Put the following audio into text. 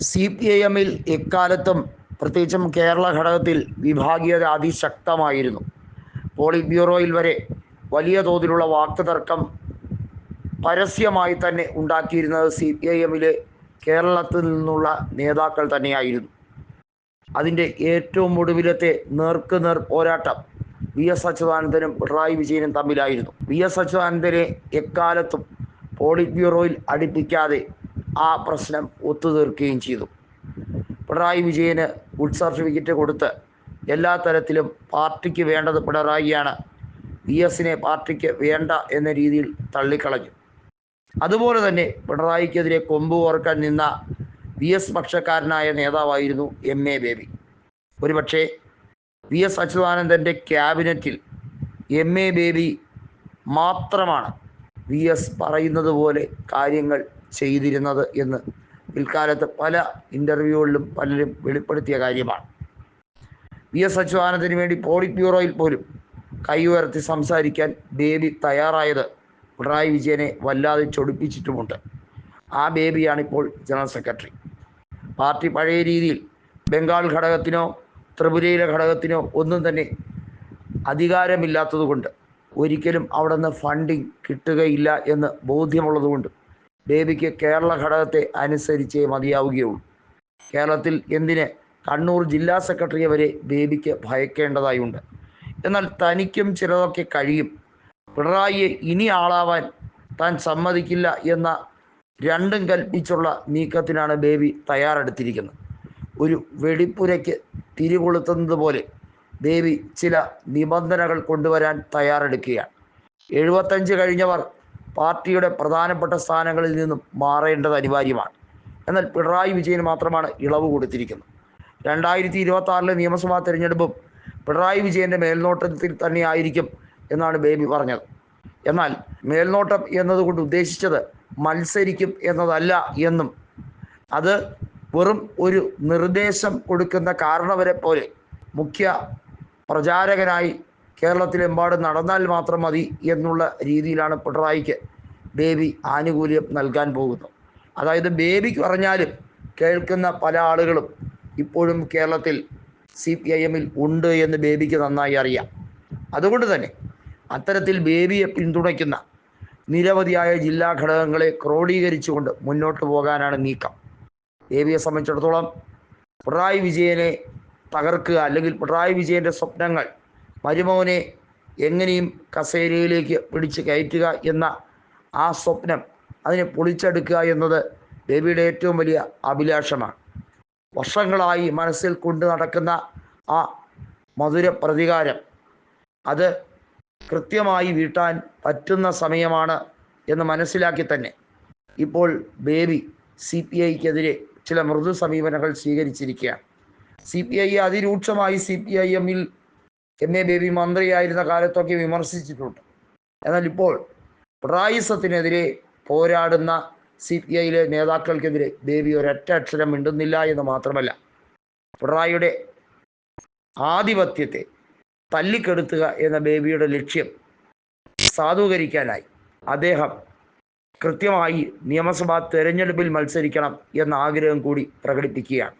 C P I എമ്മിൽ എക്കാലത്തും പ്രത്യേകിച്ചും കേരള ഘടകത്തിൽ വിഭാഗീയത അതിശക്തമായിരുന്നു. പോളിറ്റ് ബ്യൂറോയിൽ വരെ വലിയ തോതിലുള്ള വാക്കുതർക്കം പരസ്യമായി തന്നെ ഉണ്ടാക്കിയിരുന്നത് സി പി ഐ എമ്മിലെ കേരളത്തിൽ നിന്നുള്ള നേതാക്കൾ തന്നെയായിരുന്നു. അതിന്റെ ഏറ്റവും ഒടുവിലത്തെ നേർക്ക് നേർ പോരാട്ടം വി എസ് അച്യുതാനന്ദനും പിണറായി വിജയനും തമ്മിലായിരുന്നു. വി എസ് അച്യുതാനന്ദനെ എക്കാലത്തും പോളിറ്റ് ബ്യൂറോയിൽ അടുപ്പിക്കാതെ ആ പ്രശ്നം ഒത്തുതീർക്കുകയും ചെയ്തു. പിണറായി വിജയന് ഗുഡ് സർട്ടിഫിക്കറ്റ് കൊടുത്ത് എല്ലാ തരത്തിലും പാർട്ടിക്ക് വേണ്ടത് പിണറായിയാണ്. വി എസിനെ പാർട്ടിക്ക് വേണ്ട എന്ന രീതിയിൽ തള്ളിക്കളഞ്ഞു. അതുപോലെ തന്നെ പിണറായിക്കെതിരെ കൊമ്പ് ഓർക്കാൻ നിന്ന വി എസ് പക്ഷക്കാരനായ നേതാവായിരുന്നു എം എ ബേബി. ഒരുപക്ഷെ വി എസ് അച്യുതാനന്ദന്റെ ക്യാബിനറ്റിൽ എം എ ബേബി മാത്രമാണ് വി എസ് പറയുന്നത് പോലെ കാര്യങ്ങൾ ചെയ്തിരുന്നത് എന്ന് പിൽക്കാലത്ത് പല ഇന്റർവ്യൂകളിലും പലരും വെളിപ്പെടുത്തിയ കാര്യമാണ്. വി എസ് അച്യുതാനന്ദന് വേണ്ടി പോളിറ്റ് ബ്യൂറോയിൽ പോലും കൈ ഉയർത്തി സംസാരിക്കാൻ ബേബി തയ്യാറായത് പിണറായി വിജയനെ വല്ലാതെ ചൊടിപ്പിച്ചിട്ടുമുണ്ട്. ആ ബേബിയാണിപ്പോൾ ജനറൽ സെക്രട്ടറി. പാർട്ടി പഴയ രീതിയിൽ ബംഗാൾ ഘടകത്തിനോ ത്രിപുരയിലെ ഘടകത്തിനോ ഒന്നും തന്നെ അധികാരമില്ലാത്തതുകൊണ്ട് ഒരിക്കലും അവിടെ നിന്ന് ഫണ്ടിങ് കിട്ടുകയില്ല എന്ന് ബോധ്യമുള്ളതുകൊണ്ട് ബേബിക്ക് കേരള ഘടകത്തെ അനുസരിച്ചേ മതിയാവുകയുള്ളൂ. കേരളത്തിൽ എന്തിന് കണ്ണൂർ ജില്ലാ സെക്രട്ടറിയെ വരെ ബേബിക്ക് ഭയക്കേണ്ടതായുണ്ട്. എന്നാൽ തനിക്കും ചിലതൊക്കെ കഴിയും. പിണറായിയെ ഇനി ആളാവാൻ താൻ സമ്മതിക്കില്ല എന്ന രണ്ടും കൽപ്പിച്ചുള്ള നീക്കത്തിനാണ് ബേബി തയ്യാറെടുത്തിരിക്കുന്നത്. ഒരു വെടിപ്പുരയ്ക്ക് തിരികൊളുത്തുന്നത് പോലെ ബേബി ചില നിബന്ധനകൾ കൊണ്ടുവരാൻ തയ്യാറെടുക്കുകയാണ്. എഴുപത്തഞ്ച് കഴിഞ്ഞവർ പാർട്ടിയുടെ പ്രധാനപ്പെട്ട സ്ഥാനങ്ങളിൽ നിന്നും മാറേണ്ടത് അനിവാര്യമാണ്. എന്നാൽ പിണറായി വിജയന് മാത്രമാണ് ഇളവ് കൊടുത്തിരിക്കുന്നത്. രണ്ടായിരത്തി ഇരുപത്തി ആറിലെ നിയമസഭാ തെരഞ്ഞെടുപ്പും പിണറായി വിജയന്റെ മേൽനോട്ടത്തിൽ തന്നെയായിരിക്കും എന്നാണ് ബേബി പറഞ്ഞത്. എന്നാൽ മേൽനോട്ടം എന്നതുകൊണ്ട് ഉദ്ദേശിച്ചത് മത്സരിക്കും എന്നതല്ല എന്നും അത് വെറും ഒരു നിർദ്ദേശം കൊടുക്കുന്ന കാരണവരെ പോലെ മുഖ്യ പ്രചാരകനായി കേരളത്തിലെമ്പാടും നടന്നാൽ മാത്രം മതി എന്നുള്ള രീതിയിലാണ് പിണറായിക്ക് ബേബി ആനുകൂല്യം നൽകാൻ പോകുന്നത്. അതായത് ബേബിക്ക് പറഞ്ഞാലും കേൾക്കുന്ന പല ആളുകളും ഇപ്പോഴും കേരളത്തിൽ സി പി ഐ എമ്മിൽ ഉണ്ട് എന്ന് ബേബിക്ക് നന്നായി അറിയാം. അതുകൊണ്ട് തന്നെ അത്തരത്തിൽ ബേബിയെ പിന്തുണയ്ക്കുന്ന നിരവധിയായ ജില്ലാ ഘടകങ്ങളെ ക്രോഡീകരിച്ചുകൊണ്ട് മുന്നോട്ട് പോകാനാണ് നീക്കം. ബേബിയെ സംബന്ധിച്ചിടത്തോളം പിണറായി വിജയനെ തകർക്കുക അല്ലെങ്കിൽ പിണറായി വിജയന്റെ സ്വപ്നങ്ങൾ മരുമോനെ എങ്ങനെയും കസേരയിലേക്ക് പിടിച്ച് കയറ്റുക എന്ന ആ സ്വപ്നം അതിനെ പൊളിച്ചെടുക്കുക എന്നത് ബേബിയുടെ ഏറ്റവും വലിയ അഭിലാഷമാണ്. വർഷങ്ങളായി മനസ്സിൽ കൊണ്ടു നടക്കുന്ന ആ മധുര പ്രതികാരം അത് കൃത്യമായി വീട്ടാൻ പറ്റുന്ന സമയമാണ് എന്ന് മനസ്സിലാക്കി തന്നെ. ഇപ്പോൾ ബേബി സി പി ഐക്കെതിരെ ചില മൃദു സമീപനങ്ങൾ സ്വീകരിച്ചിരിക്കുകയാണ്. സി പി ഐ അതിരൂക്ഷമായി സി പി ഐ എമ്മിൽ എം എ ബേബി മന്ത്രിയായിരുന്ന കാലത്തൊക്കെ വിമർശിച്ചിട്ടുണ്ട്. എന്നാൽ ഇപ്പോൾ പ്രായസത്തിനെതിരെ പോരാടുന്ന സി പി ഐയിലെ നേതാക്കൾക്കെതിരെ ബേബി ഒരൊറ്റ അക്ഷരം മിണ്ടുന്നില്ല എന്ന് മാത്രമല്ല പിണറായിയുടെ ആധിപത്യത്തെ തല്ലിക്കെടുത്തുക എന്ന ബേബിയുടെ ലക്ഷ്യം സാധൂകരിക്കാനായി അദ്ദേഹം കൃത്യമായി നിയമസഭാ തെരഞ്ഞെടുപ്പിൽ മത്സരിക്കണം എന്ന ആഗ്രഹം കൂടി പ്രകടിപ്പിക്കുകയാണ്.